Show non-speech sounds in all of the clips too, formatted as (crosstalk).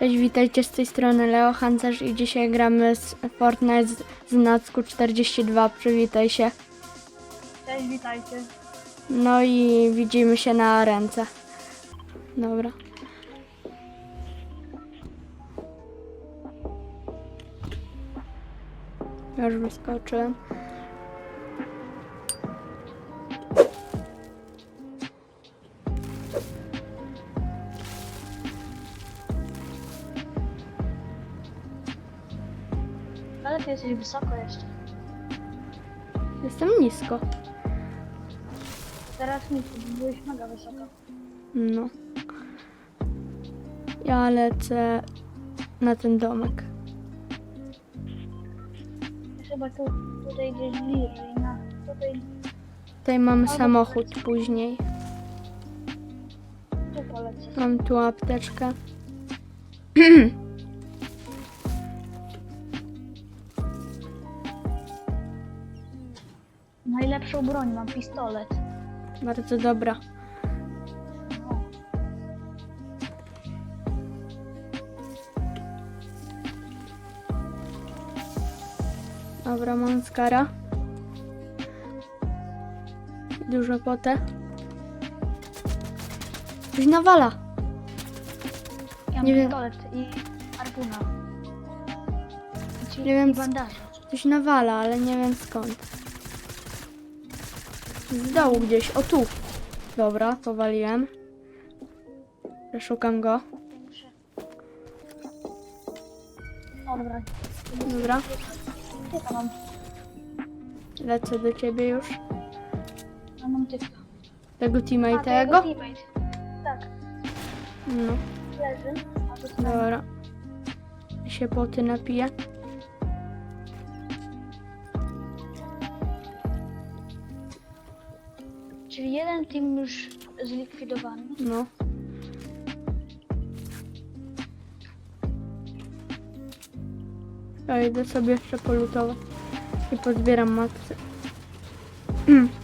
Cześć, witajcie z tej strony Leo Hancerz i dzisiaj gramy z Fortnite z, z Nacku 42. Przywitaj się. Cześć, witajcie. No i widzimy się na ręce. Dobra. Już wyskoczyłem. Ale ty jesteś wysoko jeszcze. Jestem nisko. Teraz mi byłeś mega wysoko. No. Ja lecę na ten domek. Chyba tu, tutaj gdzieś bliżej, na tutaj Tutaj mamy samochód później. tu polecę. Mam tu apteczkę. (clears throat) Najlepszą broń mam, pistolet. Bardzo dobra. Dobra, mam skara. Dużo potę. Coś nawala. Ja mam Nie wiem. pistolet i ci- Nie wiem, co- bandaże. Coś nawala, ale nie wiem skąd. Z dołu gdzieś. O tu. Dobra, powaliłem. Przeszukam go. Dobra. Dobra. To mam? Lecę do ciebie już. No, mam typa. Tego A, to teammate'ego? jego teammate. Tak, No, leży. To dobra. Się poty napiję. Jeden team już zlikwidowany. No. Ja idę sobie jeszcze polutować i pozbieram matce. (clears throat)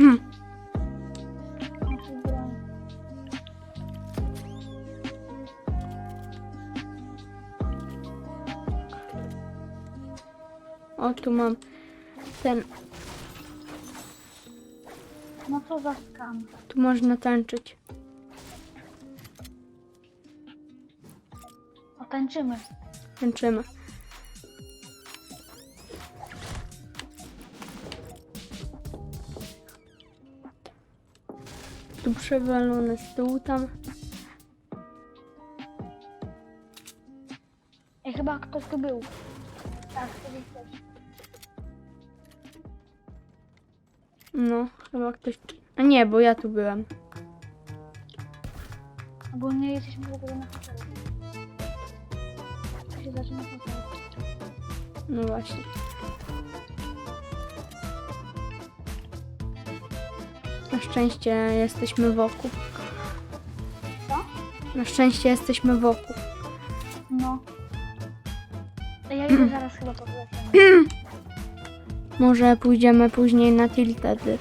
Broń. O, tu mam ten. No co za skam. Tu można tańczyć. Otańczymy. Tańczymy. Tu przewalone stół tam. Ej, chyba ktoś tu był. Tak, to jesteś. No, chyba ktoś. A nie, bo ja tu byłem. Ogólnie jesteśmy w ogóle na hotelu. To się zaczyna hotel. No właśnie. Na szczęście jesteśmy wokół. Co? Na szczęście jesteśmy wokół. No. Ja (clears throat) idę zaraz chyba po (clears throat) prostu. Może pójdziemy później na tiltedy.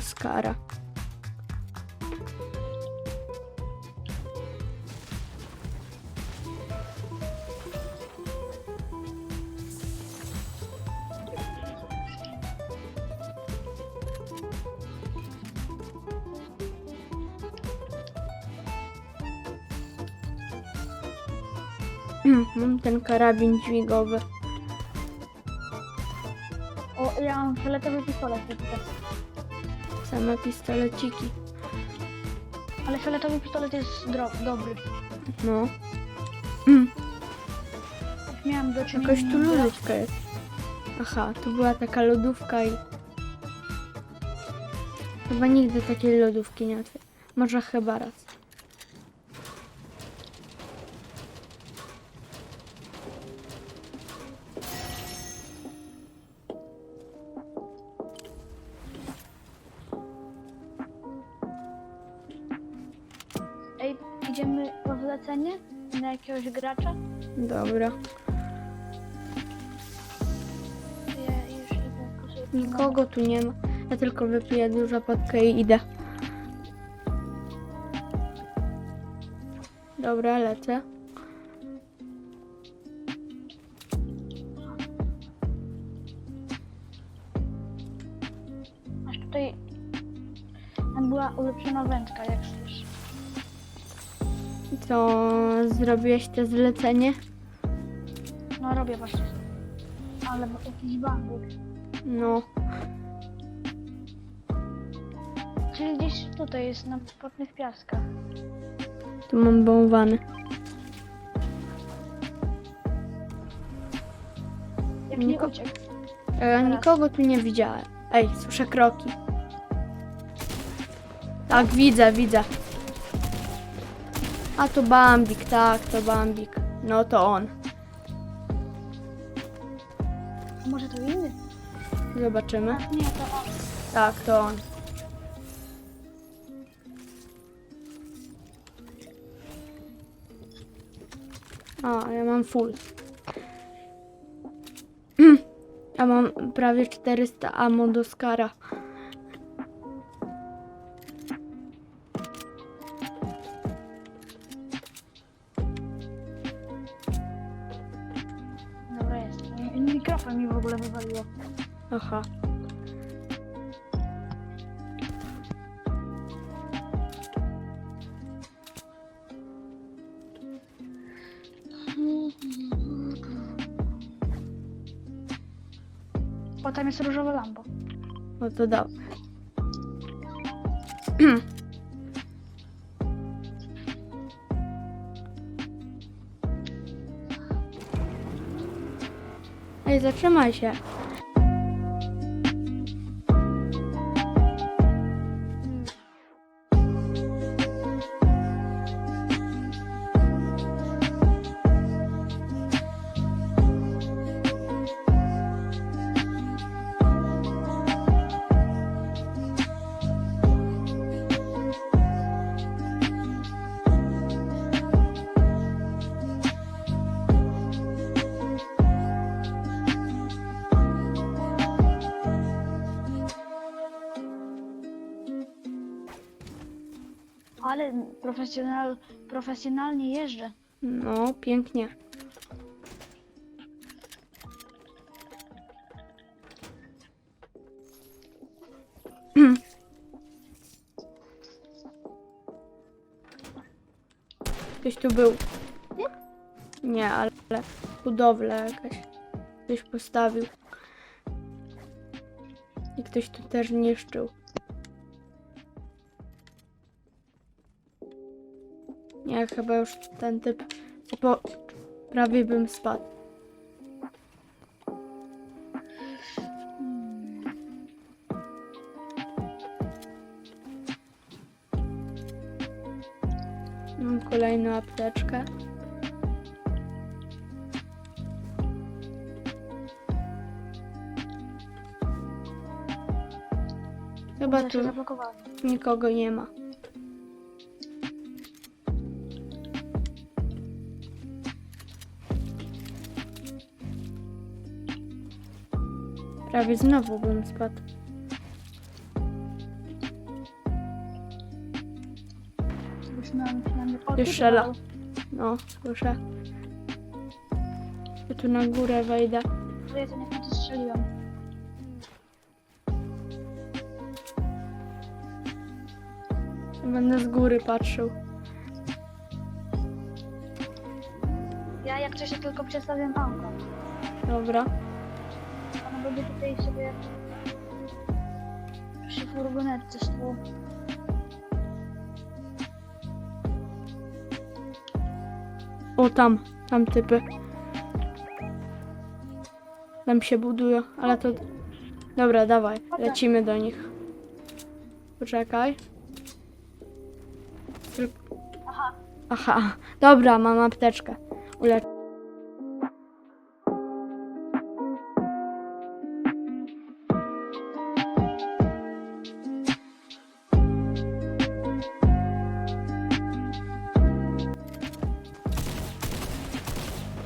Skara. Mm, Mam ten karabin dźwigowy. O, ja mam fioletowy pistolet. Same pistoleciki. Ale fioletowy pistolet jest dro- dobry. No. Mm, Miałam do czynienia... Jakoś tu lodówka jest. Aha, tu była taka lodówka i... Chyba nigdy takiej lodówki nie otwieram. Może chyba raz. Idziemy po zlecenie na jakiegoś gracza? Dobra. Ja już idę Nikogo tu nie ma. Ja tylko wypiję dużo potkę i idę. Dobra, lecę. Aż tutaj tam była ulepszona wędka, jak Co, zrobiłeś te zlecenie? No robię właśnie. Ale bo jakiś bandyk. No. Czyli gdzieś tutaj jest na płatnych piaskach. Tu mam bałwany. Jak nie Niko- uciekł. E, nikogo tu nie widziałem. Ej, słyszę kroki. Tak, widzę, widzę. A to Bambik, tak, to Bambik. No to on. Może to inny? Zobaczymy. Nie, to on. Tak, to on. A, ja mam full. (clears throat) Ja mam prawie 400 ammo do skara. Aha. O, tam jest różowe lambo. No to dał. (clears throat) Ej, zatrzymaj się. Ale profesjonal, profesjonalnie jeżdżę. No, pięknie. (clears throat) Ktoś tu był. Nie, ale budowla jakaś. Ktoś postawił. I ktoś tu też niszczył. Nie, chyba już ten typ. Bo prawie bym spadł. Mam kolejną apteczkę. Chyba tu nikogo nie ma. Prawie znowu bym spadł. Miałem przynajmniej... O, Już był. No, słyszę. Ja tu na górę wejdę. Ale ja to nie to strzeliłem. Będę z góry patrzył. Ja jak coś tylko przestawiam auto. Dobra będę tutaj sobie przy furgonetce stał. O tam, tam typy. Tam się budują, ale to... Dobra, dawaj, lecimy do nich. Poczekaj. Aha. Aha, dobra, mam apteczkę. Ulecz.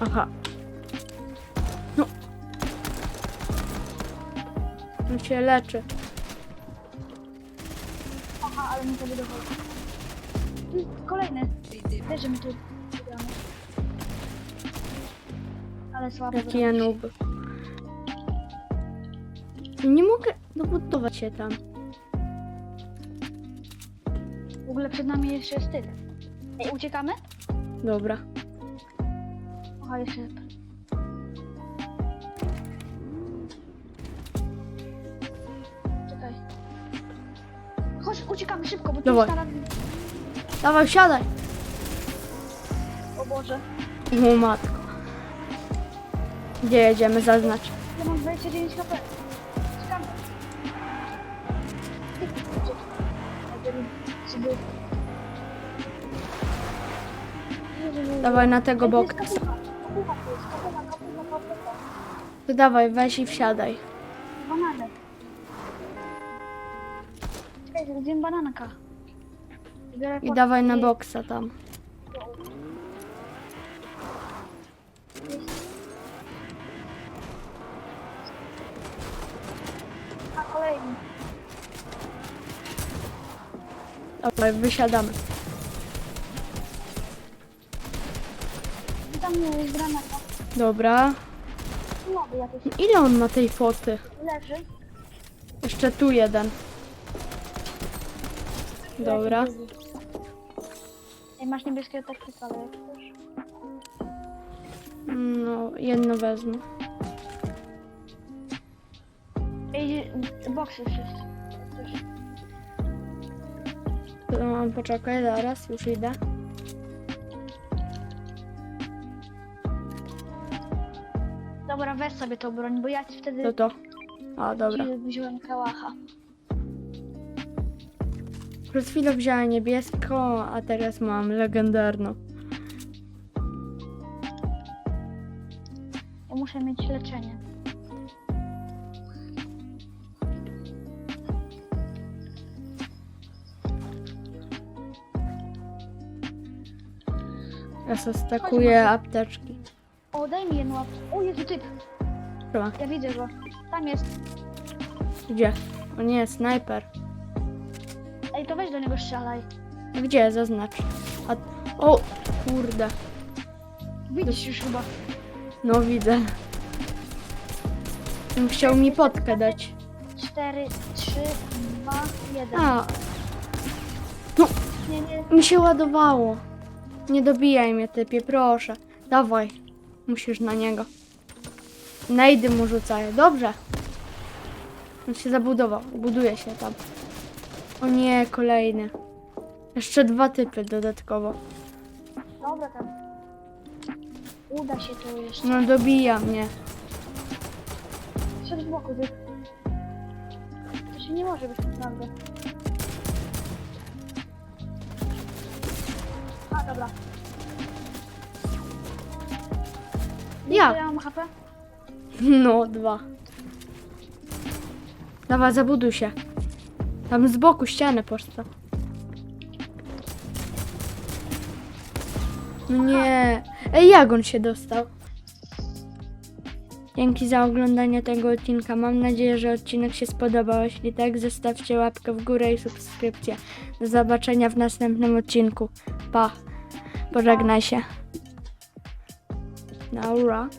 Aha. No. On się leczy. Aha, ale zabudował. Tu jest Kolejny. Że my tu. Ale słabo. Jaki ja noob. Nie mogę dobudować się tam. W ogóle przed nami jeszcze jest typ. Ej, uciekamy? Dobra. Aha, jeszcze. Czekaj. Chodź, uciekamy szybko, bo tu Dawaj. jest. Dawaj, siadaj. O Boże. O matko. Gdzie jedziemy? Zaznacz. Ja mam 29 HP. Sobie... Dawaj na tego Ej, To dawaj, weź i wsiadaj. Bananek. Czekaj, zjem bananka. Biorę I dawaj na boksa tam. A kolejny. Dawaj, wysiadamy. I tam jest granata. Dobra. Jakiś Ile on ma tej foty? leży. Jeszcze tu jeden. Dobra. Ej, masz niebieskie taktyka, ale jak chcesz. No, jedno wezmę. Ej, boksy wszyscy. To, poczekaj, zaraz, już idę. Dobra, weź sobie tą broń, bo ja ci wtedy To to. A, dobra. ci wziąłem kałacha. Przez chwilę wziąłem niebieską, a teraz mam legendarną. Ja muszę mieć leczenie. Ja sobie stakuję apteczki. Daj mi jedną łapkę. O, Jezu, typ. Chyba. Ja widzę go. Tam jest. Gdzie? O nie, snajper. Ej, to weź do niego strzelaj. Gdzie? Zaznacz. A... O, kurde. Widzisz już chyba. No widzę. On chciał mi potkę dać. 4, 3, 2, 1. A, Nie, nie. mi się ładowało. Nie dobijaj mnie, typie, proszę. Dawaj. Musisz na niego. Najdy mu rzucają. Dobrze. On się zabudował. Buduje się tam. O nie, kolejny. Jeszcze dwa typy dodatkowo. Dobra, tam. Uda się to jeszcze. No dobija mnie. Siedź w boku, ty. To się nie może być naprawdę. A, dobra. Jak? Ja mam HP? No, dwa. Dawaj, zabuduj się. Tam z boku ścianę postaw. No nie. Ej, jak on się dostał? Dzięki za oglądanie tego odcinka. Mam nadzieję, że odcinek się spodobał. Jeśli tak, zostawcie łapkę w górę i subskrypcję. Do zobaczenia w następnym odcinku. Pa. Pożegnaj się. Naura.